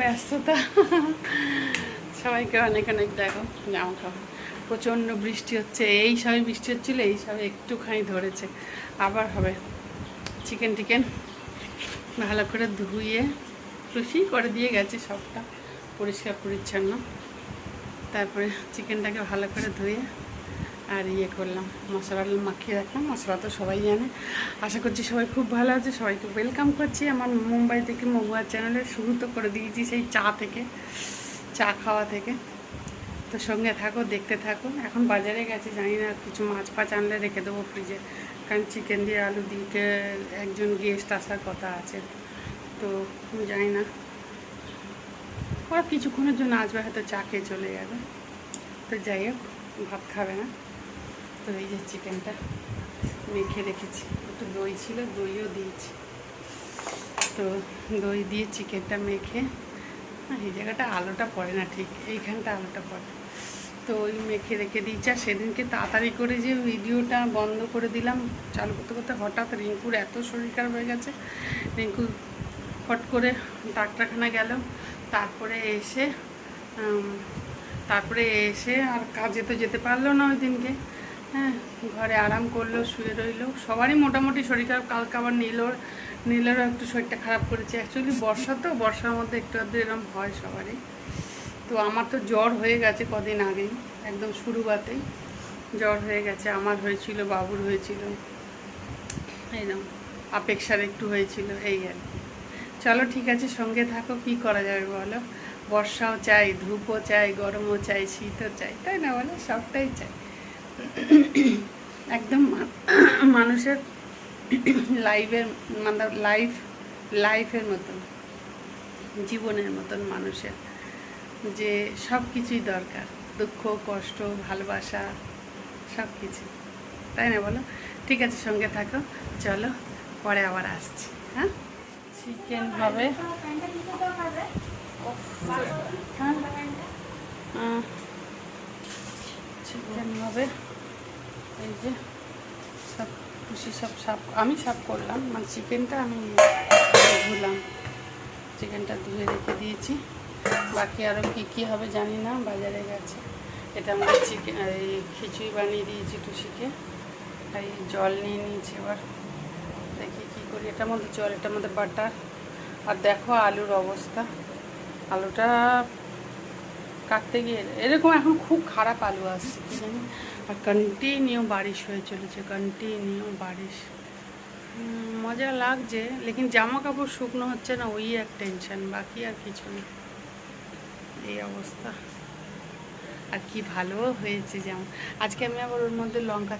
ব্যস্ততা। সবাইকে অনেক অনেক দেখো। জামা কাপড় প্রচণ্ড বৃষ্টি হচ্ছে। এই সবে বৃষ্টি হচ্ছিল, এই সবে একটুখানি ধরেছে। আবার হবে। চিকেন টিকেন ভালো করে ধুয়ে, টুসি করে দিয়ে গেছে সবটা পরিষ্কার পরিচ্ছন্ন। তারপরে চিকেনটাকে ভালো করে ধুয়ে আর ইয়ে করলাম, মশলা মাখিয়ে রাখলাম, মশলা তো সবাই জানে। আশা করছি সবাই খুব ভালো আছে, সবাইকে ওয়েলকাম করছি। আমার মুম্বাই থেকে মহুয়ার চ্যানেলে শুরু তো করে দিয়েছি সেই চা থেকে, চা খাওয়া থেকে। তো সঙ্গে থাকো, দেখতে থাকো। এখন বাজারে গেছে, জানি না, কিছু মাছ ফাছ আনলে রেখে দেবো ফ্রিজে কারণ চিকেন দিয়ে আলু দিয়ে একজন গেস্ট আসার কথা আছে, তো জানি না। ওরা কিছুক্ষণের জন্য আসবে, হয়তো চা খেয়ে চলে যাবে। তো যাই হোক, ভাত খাবে না। তো এই যে চিকেনটা মেখে রেখেছি একটু দই ছিল, দইও দিয়েছি। তো দই দিয়ে চিকেনটা মেখে এই জায়গাটা আলোটা পড়ে না ঠিক, এইখানটা আলোটা পড়ে। তো ওই মেখে রেখে দিয়েছি, আর সেদিনকে তাড়াতাড়ি করে যে ভিডিওটা বন্ধ করে দিলাম, চালু করতে করতে হঠাৎ রিঙ্কুর এত শরীর খারাপ হয়ে গেছে। রিঙ্কু ফট করে ডাক্তারখানা গেল, তারপরে এসে তারপরে এসে আর কাজে তো যেতে পারল না ওই দিনকে। হ্যাঁ ঘরে আরাম করল, শুয়ে রইল। সবারই মোটামুটি শরীর খারাপ কালকে আবার নীলর নীলেরও একটু শরীরটা খারাপ করেছে। অ্যাকচুয়ালি বর্ষা তো, বর্ষার মধ্যে একটু আধটু এরকম হয় সবারই। তো আমার তো জ্বর হয়ে গেছে কদিন আগেই, একদম শুরুবাতেই জ্বর হয়ে গেছে, আমার হয়েছিল, বাবুর হয়েছিল। এইরকম আপেক্ষার একটু হয়েছিল, এই আর চলো ঠিক আছে, সঙ্গে থাকো, কি করা যাবে বলো? বর্ষাও চাই, ধূপও চাই, গরমও চাই, শীতও চাই, তাই না বলো? সবটাই চাই। একদম মানুষের লাইফের মানে লাইফ লাইফের মতন জীবনের মতন মানুষের যে সব কিছুই দরকার। দুঃখ কষ্ট ভালোবাসা সব কিছু। তাই না বলো? ঠিক আছে সঙ্গে থাকো। চলো পরে আবার আসছি হ্যাঁ? চিকেন হবে। হ্যাঁ চিকেন হবে। এই যে সব খুশি সব সাফ, আমি সাফ করলাম মানে চিকেনটা আমি ধুলাম। চিকেনটা ধুয়ে রেখে দিয়েছি। বাকি আরও কী কী হবে জানি না, বাজারে গেছে। এটা আমরা চিকেন এই খিচুড়ি বানিয়ে দিয়েছি টুসিকে এই জল নিয়ে নিয়েছি এবার। দেখি কী করি। এটার মধ্যে জল, এটার মধ্যে বাটার। আর দেখো আলুর অবস্থা। আলুটা কাটতে গিয়ে এরকম এখন খুব খারাপ আলু আসছে আর কন্টিনিউ বারিশ হয়ে চলেছে কন্টিনিউ বারিশ। মজা লাগছে, লেকিন জামা কাপড় শুকনো হচ্ছে না, ওই এক টেনশন বাকি আর কিছু নেই এই অবস্থা। আর কি ভালো হয়েছে যেমন আজকে আমি আবার ওর মধ্যে লঙ্কা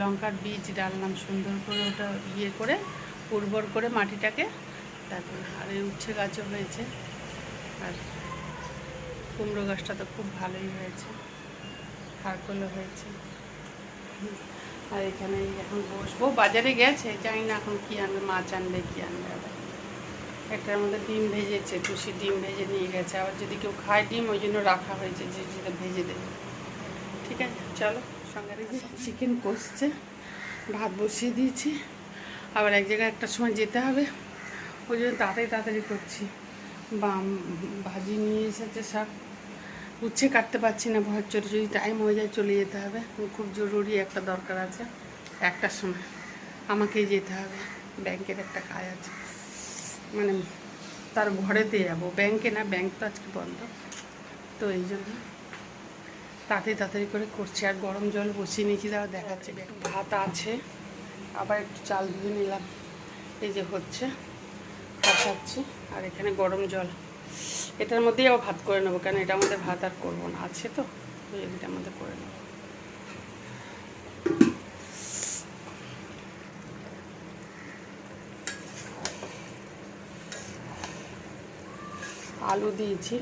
লঙ্কার বীজ ডাললাম, সুন্দর করে ওটা ইয়ে করে, উর্বর করে মাটিটাকে, তারপর আর এই উচ্ছে গাছও হয়েছে। আর কুমড়ো গাছটা তো খুব ভালোই হয়েছে, খারকলও হয়েছে। আর এখানে এখন বসবো। বাজারে গেছে, জানি না এখন কী আনবে, মাছ আনবে, কী আনবে আবার। একটার মধ্যে ডিম ভেজেছে টুসি ডিম ভেজে নিয়ে গেছে। আবার যদি কেউ খায় ডিম, ওই জন্য রাখা হয়েছে, যে যেটা ভেজে দেবে। ঠিক আছে, চলো, সঙ্গে চিকেন কষছে, ভাত বসিয়ে দিয়েছি। আবার এক জায়গায় একটা সময় যেতে হবে। ওই জন্য তাড়াতাড়ি তাড়াতাড়ি করছি। বাম ভাজি নিয়ে এসেছে শাক। উচ্ছে কাটতে পারছি না ভয় চলে যদি টাইম হয়ে যায় চলে যেতে হবে। খুব জরুরি একটা দরকার আছে একটার সময়। আমাকেই যেতে হবে। ব্যাংকের একটা কাজ আছে। মানে তার ঘরেতে যাব। ব্যাংকে না, ব্যাংক তো আজকে বন্ধ। তো এই জন্য তাড়াতাড়ি তাড়াতাড়ি করে করছি। আর গরম জল বসিয়ে নিয়েছি। তারা দেখাচ্ছে। ভাত আছে। আবার একটু চাল ধুয়ে নিলাম। এই যে হচ্ছে। বসাচ্ছি আর এখানে গরম জল। এটার মধ্যেই আবার ভাত করে নেব, কেন এটা আমাদের ভাত আর করব না। আছে তো এটা মধ্যে করে নেব। আলু দিয়েছি।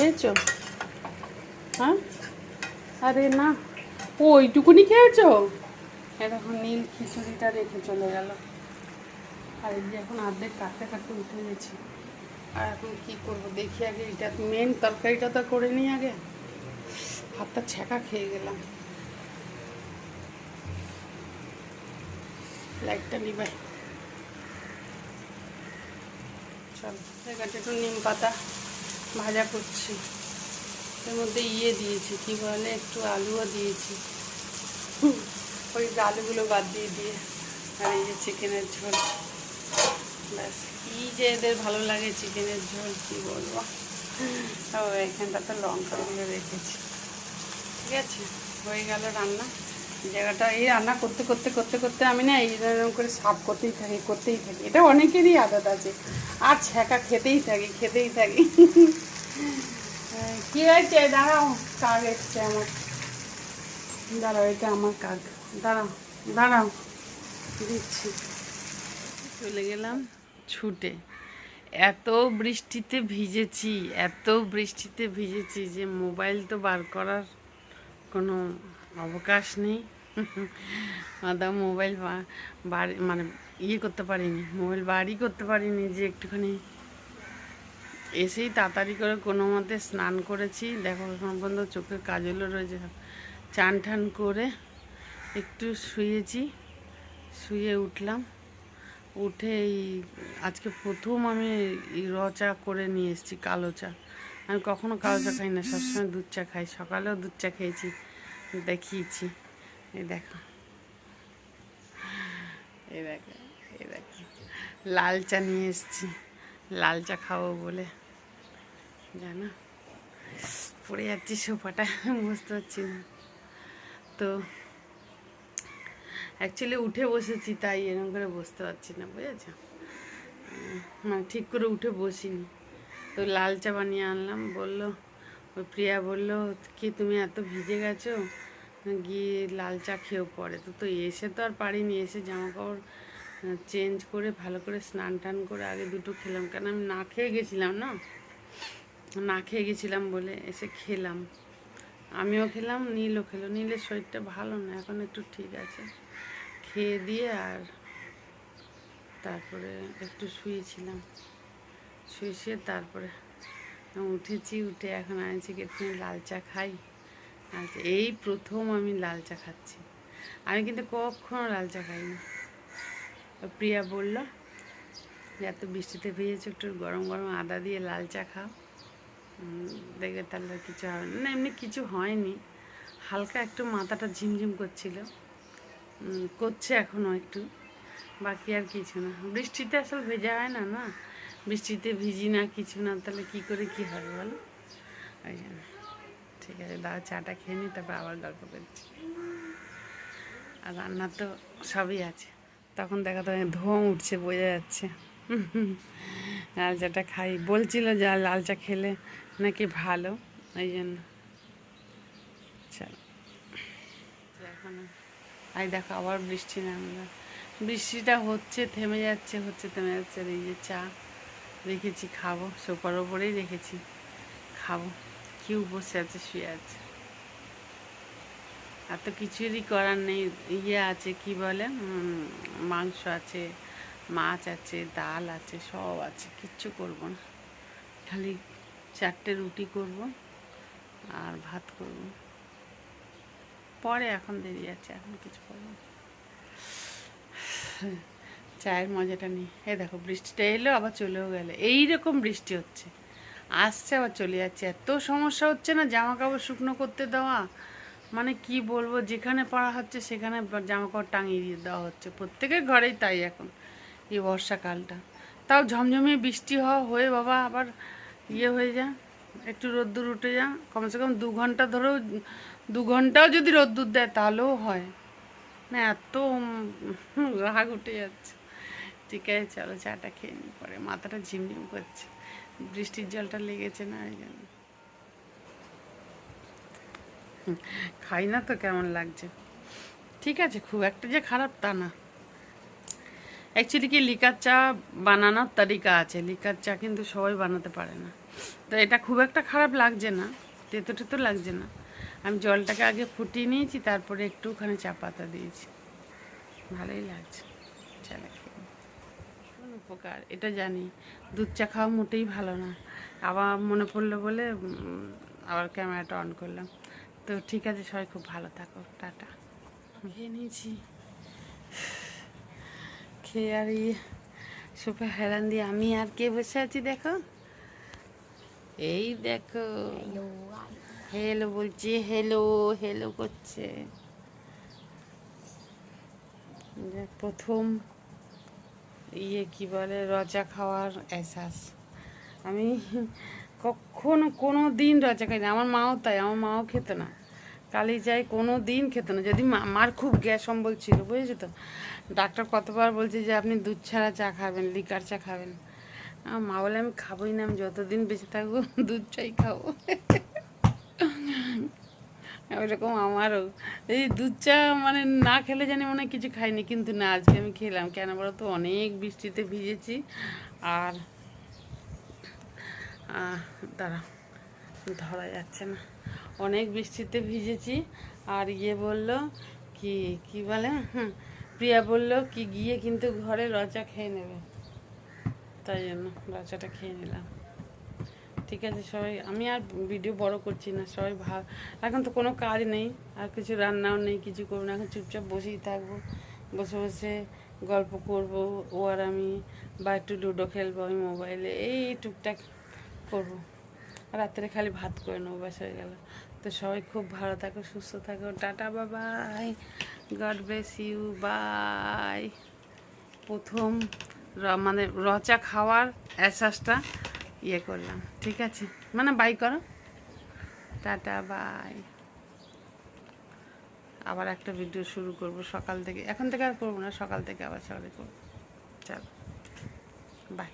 খেয়েছো? হ্যাঁ? আরে না। ওইটুকুনি খেয়েছো? এরকম নীল খিচুড়িটা রেখে চলে গেল। আর এই যে এখন অর্ধেক কাটতে কাটতে উঠে গেছি। আর এখন কী করব? দেখি আগে এটা মেন তরকারিটা তো করে নিই আগে। হাতটা ছ্যাঁকা খেয়ে গেলাম। লাইটটা নিবাই চলো এখানটা একটু নিম পাতা। ভাজা করছি। এর মধ্যে ইয়ে দিয়েছি, কি বলে, একটু আলুও দিয়েছি। ওই আলুগুলো বাদ দিয়ে দিয়ে, আর এই যে চিকেনের ঝোল। ব্যাস, কী যে এদের ভালো লাগে চিকেনের ঝোল, কী বলব। ও, এখানটাতে লঙ্কাগুলো রেখেছি। ঠিক আছে, হয়ে গেল রান্না। জায়গাটা, এই রান্না করতে করতে করতে করতে আমি না এই রকম করে সাফ করতেই থাকি করতেই থাকি। এটা অনেকেরই আদত আছে। আর ছ্যাঁকা খেতেই থাকি খেতেই থাকি। কি হয়েছে? দাঁড়াও, কাক এসছে আমার। দাঁড়াও, এটা আমার কাক। দাঁড়াও দাঁড়াও, দিচ্ছি। চলে গেলাম ছুটে। এত বৃষ্টিতে ভিজেছি, এত বৃষ্টিতে ভিজেছি যে মোবাইল তো বার করার কোনো অবকাশ নেই। আদা মোবাইল বাড়ি মানে ইয়ে করতে পারিনি, মোবাইল বাড়ি করতে পারিনি যে একটুখানি। এসেই তাড়াতাড়ি করে কোনো মতে স্নান করেছি। দেখো এখন পর্যন্ত চোখে কাজলও রয়েছে। চান টান করে একটু শুয়েছি, শুয়ে উঠলাম। উঠে এই আজকে প্রথম আমি র চা করে নিয়ে এসেছি, কালো চা। আমি কখনো কালো চা খাই না, সবসময় দুধ চা খাই। সকালেও দুধ চা খেয়েছি। দেখিয়েছি। এই দেখো। এই দেখো এই দেখো। লাল চা নিয়ে এসেছি। লাল চা খাব বলে। জানো? পড়ে যাচ্ছি সোফাটা, বুঝতে পারছি না। তো অ্যাকচুয়ালি উঠে বসেছি, তাই এরকম করে বসতে পারছি না, বুঝেছ? মানে ঠিক করে উঠে বসিনি। তো লাল চা বানিয়ে আনলাম, বলল ওই প্রিয়া বলল, কি তুমি এত ভিজে গেছো? গিয়ে লাল চা খেয়েও পরে। তো তো এসে তো আর পারিনি, এসে জামা কাপড় চেঞ্জ করে, ভালো করে স্নান টান করে আগে দুটো খেলাম। কেন আমি না খেয়ে গেছিলাম না? না খেয়ে গেছিলাম বলে এসে খেলাম। আমিও খেলাম, নীলও খেলো। নীলের শরীরটা ভালো না, এখন একটু ঠিক আছে। খেয়ে দিয়ে আর তারপরে একটু শুয়েছিলাম। শুয়ে শুয়ে তারপরে উঠেছি, উঠে এখন আনছি একটু লাল চা খাই। আচ্ছা এই প্রথম আমি লাল চা খাচ্ছি। আমি কিন্তু কখনো লাল চা খাই না প্রিয়া বলল, যে এত বৃষ্টিতে ভিজেছো, একটু গরম গরম আদা দিয়ে লাল চা খাও। দেখবে তাহলে আর কিছু হবে না। এমনি কিছু হয়নি। হালকা একটু মাথাটা ঝিমঝিম করছিল। করছে এখনও একটু। বাকি আর কিছু না। বৃষ্টিতে আসলে ভেজা হয় না না? বৃষ্টিতে ভিজি না, কিছু না, তাহলে কি করে কি হবে বলো? ওই জন্য। ঠিক আছে দাদা চাটা খেয়ে নিই তারপর আবার গল্প করছি। আর রান্না তো সবই আছে। তখন দেখা তো ধোঁয়া উঠছে, বোঝা যাচ্ছে। লাল চাটা খাই। বলছিল যে লাল চা খেলে নাকি ভালো, ওই জন্য। এখন আই দেখো, আবার বৃষ্টি নামলো। বৃষ্টিটা হচ্ছে, থেমে যাচ্ছে, হচ্ছে, থেমে যাচ্ছে এই যে চা। রেখেছি, খাব। সোফার ওপরেই রেখেছি। খাব। কেউ বসে আছে, শুয়ে আছে। আর তো কিছুরই করার নেই। ইয়ে আছে, কি বলে মাংস আছে, মাছ আছে, ডাল আছে, সব আছে। কিচ্ছু করব না। খালি চারটে রুটি করব আর ভাত করব। পরে এখন দেরি আছে, এখন কিছু করব। চায়ের মজাটা নেই। এই দেখো, বৃষ্টিটা এলো, আবার চলেও গেলে। এই রকম বৃষ্টি হচ্ছে। আসছে, আবার চলে যাচ্ছে। এত সমস্যা হচ্ছে না জামা কাপড় শুকনো করতে দেওয়া? মানে কি বলব, যেখানে পড়া হচ্ছে, সেখানে জামা কাপড় টাঙিয়ে দিয়ে দেওয়া হচ্ছে। প্রত্যেকের ঘরেই তাই এখন, এই বর্ষাকালটা। তাও ঝমঝমিয়ে বৃষ্টি হওয়া হয়ে বাবা, আবার ইয়ে হয়ে যা, একটু রোদ্দুর উঠে যা। কমসে কম দু ঘণ্টা ধরেও, দু ঘন্টাও যদি রোদ্দুর দেয়, তাহলেও হয়। না, এত রাগ উঠে যাচ্ছে। ঠিক আছে চলো, চাটা খেয়ে নিই পরে। মাথাটা ঝিমঝিম করছে। বৃষ্টির জলটা লেগেছে না ওই জন্য। খাই না তো কেমন লাগছে? ঠিক আছে, খুব একটা যে খারাপ তা না। অ্যাকচুয়ালি কি, লিকার চা বানানোর তালিকা আছে। লিকার চা কিন্তু সবাই বানাতে পারে না। তো এটা খুব একটা খারাপ লাগছে না। তেতো টেতো লাগছে না। আমি জলটাকে আগে ফুটিয়ে নিয়েছি, তারপরে একটুখানি চা পাতা দিয়েছি। ভালোই লাগছে। চলে। অপকার এটা জানি। দুধ চা খাওয়া মোটেই ভালো না। আবার মনে পড়ল বলে আবার ক্যামেরাটা অন করলাম। তো ঠিক আছে সবাই খুব ভালো থাকো। টাটা। খেয়ে নিয়েছি। খেয়ে আর ইয়ে সোফা হেরান দিয়ে আমি আর কে বসে আছি দেখো? এই দেখো। হেলো বলছে হেলো হেলো করছে। যে প্রথম ইয়ে কি বলে, রজা খাওয়ার এহসাস। আমি কখনো কোনো দিন রজা খাই না আমার মাও তাই, আমার মাও খেত না। কালি যাই, কোনো দিন খেত না। যদি মার খুব গ্যাস অম্বল ছিল, বুঝেছ তো? ডাক্তার কতবার বলছে যে, আপনি দুধ ছাড়া চা খাবেন, লিকার চা খাবেন। আমার মা বলে, আমি খাবোই না, আমি যতদিন বেঁচে থাকব, দুধ চাই খাব। ওইরকম আমারও। এই দুধ চা মানে না খেলে জানি মনে কিছু খাইনি, কিন্তু না, আজকে আমি খেলাম। কেন বলো তো, অনেক বৃষ্টিতে ভিজেছি। আর দাঁড়া, ধরা যাচ্ছে না। অনেক বৃষ্টিতে ভিজেছি। আর ইয়ে বলল কি কি বলে? প্রিয়া বলল কি, গিয়ে কিন্তু ঘরে রচা খেয়ে নেবে। তাই জন্য রচাটা খেয়ে নিলাম। ঠিক আছে, সবাই, আমি আর ভিডিও বড় করছি না, সবাই ভালো এখন তো কোনো কাজ নেই, আর কিছু রান্নাও নেই, কিছু করব না, এখন চুপচাপ বসেই থাকব, বসে বসে গল্প করব, ও আর আমি, বা একটু লুডো খেলব, আমি মোবাইলে এই টুকটাক করব। রাত্রে খালি ভাত করে নেব, ব্যাস হয়ে গেল। তো সবাই খুব ভালো থাকো, সুস্থ থাকো, টাটা বাবাই গড ব্লেস ইউ বাই। প্রথম মানে রচা খাওয়ার অ্যাসাসটা ইয়ে করলাম। ঠিক আছে? মানে বাই করো। টাটা বাই আবার একটা ভিডিও শুরু করব সকাল থেকে। এখন থেকে আর করব না, সকাল থেকে আবার সকালে করব। চলো। বাই